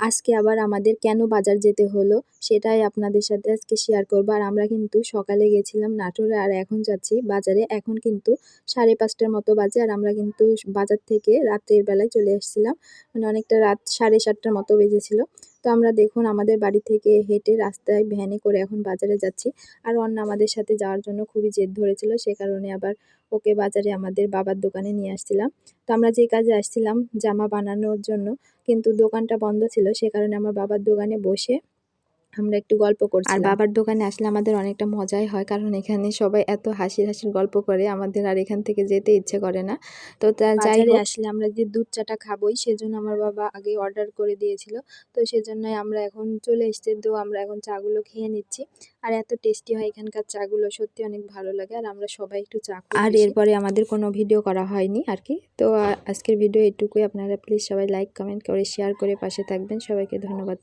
আজকে আবার আমাদের কেন বাজার যেতে হলো, সেটাই আপনাদের সাথে আজকে শেয়ার করব। আর আমরা কিন্তু সকালে গেছিলাম নাটোরে আর এখন যাচ্ছি বাজারে। এখন কিন্তু সাড়ে পাঁচটার মতো বাজে আর আমরা কিন্তু বাজার থেকে রাতের বেলায় চলে এসেছিলাম। মানে অনেকটা রাত সাড়ে সাতটার মতো বেজেছিল। তো আমরা দেখুন আমাদের বাড়ি থেকে হেঁটে রাস্তায় ভ্যানে করে এখন বাজারে যাচ্ছি। আর অন্য আমাদের সাথে যাওয়ার জন্য খুবই জেদ ধরেছিল, সে কারণে আবার ওকে বাজারে আমাদের বাবার দোকানে নিয়ে আসছিলাম। তো আমরা যে কাজে আসছিলাম জামা বানানোর জন্য, কিন্তু দোকানটা বন্ধ ছিল, সে কারণে আমার বাবার দোকানে বসে আমরা একটু গল্প করছি আর বাবার দোকানে আসলে আমাদের অনেকটা মজাই হয় কারণ এখানে সবাই এত হাসির হাসির গল্প করে আমাদের আর এখান থেকে যেতে ইচ্ছে করে না। তো যাই আসলে আমরা যে দুধ চাটা খাবোই সেজন্য আমার বাবা আগে অর্ডার করে দিয়েছিল। তো সেজন্যই আমরা এখন চলে এসেছি তো আমরা এখন চাগুলো খেয়ে নিচ্ছি। আর এত টেস্টি হয় এখানকার চাগুলো সত্যি অনেক ভালো লাগে। আর আমরা সবাই একটু চা আর এরপরে আমাদের কোনো ভিডিও করা হয়নি আর কি। তো আজকের ভিডিও এটুকুই। আপনারা প্লিজ সবাই লাইক কমেন্ট করে শেয়ার করে পাশে থাকবেন। সবাইকে ধন্যবাদ।